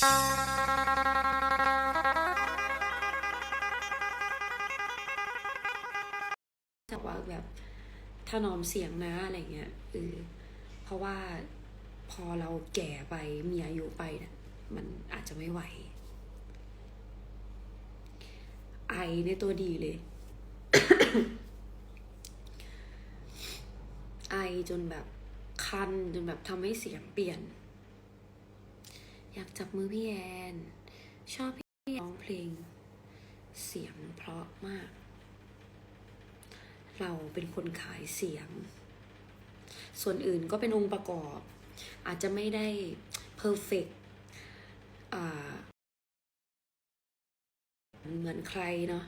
จากว่าแบบถนอมเสียงนะอะไรเงี้ยเออเพราะว่าพอเราแก่ไปมีอายุไปเนี่ยมันอาจจะไม่ไหว ไอในตัวดีเลย ไอจนแบบคันจนแบบทำให้เสียงเปลี่ยน อยากจับมือพี่แอน ชอบพี่ร้องเพลง เสียงเพราะมาก เราเป็นคนขายเสียง ส่วนอื่นก็เป็นองค์ประกอบ อาจจะไม่ได้เพอร์เฟกเหมือนใครเนาะ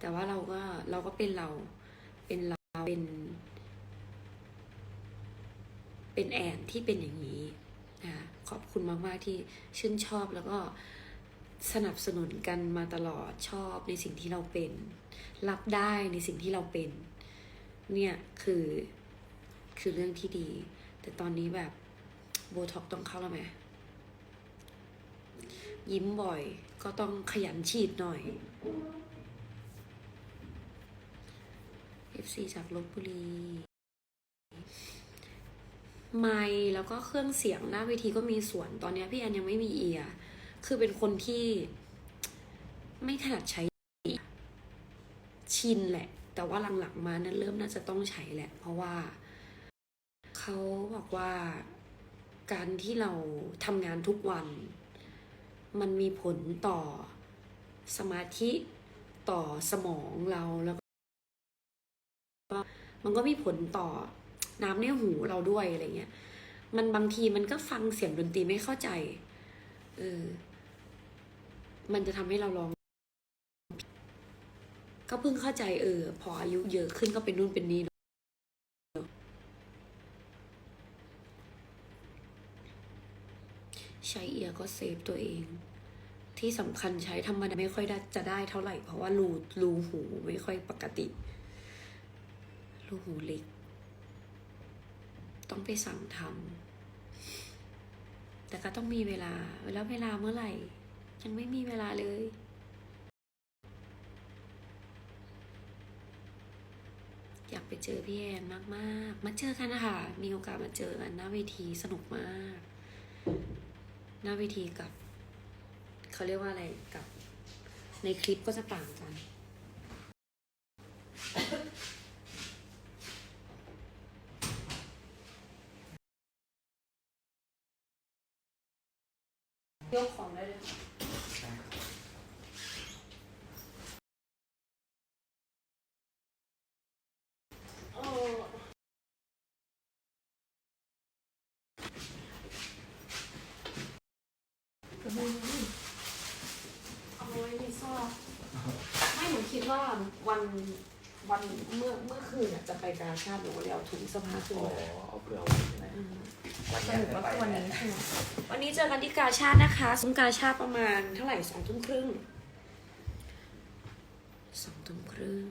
แต่ว่าเราก็เราก็เป็นเราเป็นเราเป็น เป็นแอนที่เป็นอย่างนี้ ขอบคุณมาก ๆ ที่ชื่นชอบแล้วก็สนับสนุนกันมาตลอดชอบในสิ่งที่เราเป็น รับได้ในสิ่งที่เราเป็น เนี่ยคือคือเรื่องที่ดี แต่ตอนนี้แบบโบท็อกต้องเข้าแล้วไหมยิ้มบ่อยก็ต้องขยันฉีดหน่อย FC จากลบบุรี ไมค์แล้วก็เครื่องเสียงหน้าเวทีก็มีส่วนตอนนี้พี่แอนยังไม่มีเอียคือเป็นคนที่ไม่ถนัดใช้ชินแหละ แต่ว่าหลังๆมานั้นเริ่มน่าจะต้องใช้แหละ เพราะว่าเขาบอกว่าการที่เราทำงานทุกวัน มันมีผลต่อสมาธิต่อสมองเราแล้วก็มันก็มีผลต่อ น้ำในหูเราด้วยอะไรเงี้ย มันบางทีมันก็ฟังเสียงดนตรีไม่เข้าใจ เออ มันจะทำให้เราร้อง ก็เพิ่งเข้าใจเออ พออายุเยอะขึ้นก็เป็นนู่นเป็นนี่เนอะใช้เอียก็เซฟตัวเอง ที่สำคัญใช้ธรรมดาไม่ค่อยได้จะได้เท่าไหร่ เพราะว่ารูรูหูไม่ค่อยปกติ รูหูเล็ก ต้องไปสั่งทำแต่ก็ต้องมีเวลา แล้วเวลาเมื่อไหร่ ยังไม่มีเวลาเลย อยากไปเจอพี่แอนมาก ๆ มาเจอกันนะคะ มีโอกาสมาเจอกันหน้าเวทีสนุกมาก หน้าเวทีกับ เขาเรียกว่าอะไรกับ ในคลิปก็จะต่างกัน ยกของได้เลยค่ะโอ้เอาไว้ในซอกไม่หนูคิดว่าวันวันเมื่อเมื่อคืนอะจะไปกาชาติหนูก็เลยเอาถุงเสภาขึ้นอ๋อมาเอาเปลือกไว้ใช่ไหมวันสนี้รุปจะว่าไปวันไหนนี้ใช่ไหมวัน นี้เจอกันที่กาชาตินะคะซุ้มกาชาติประมาณเท่าไหร่สองทุ่มครึ่งสองทุ่มครึ่ง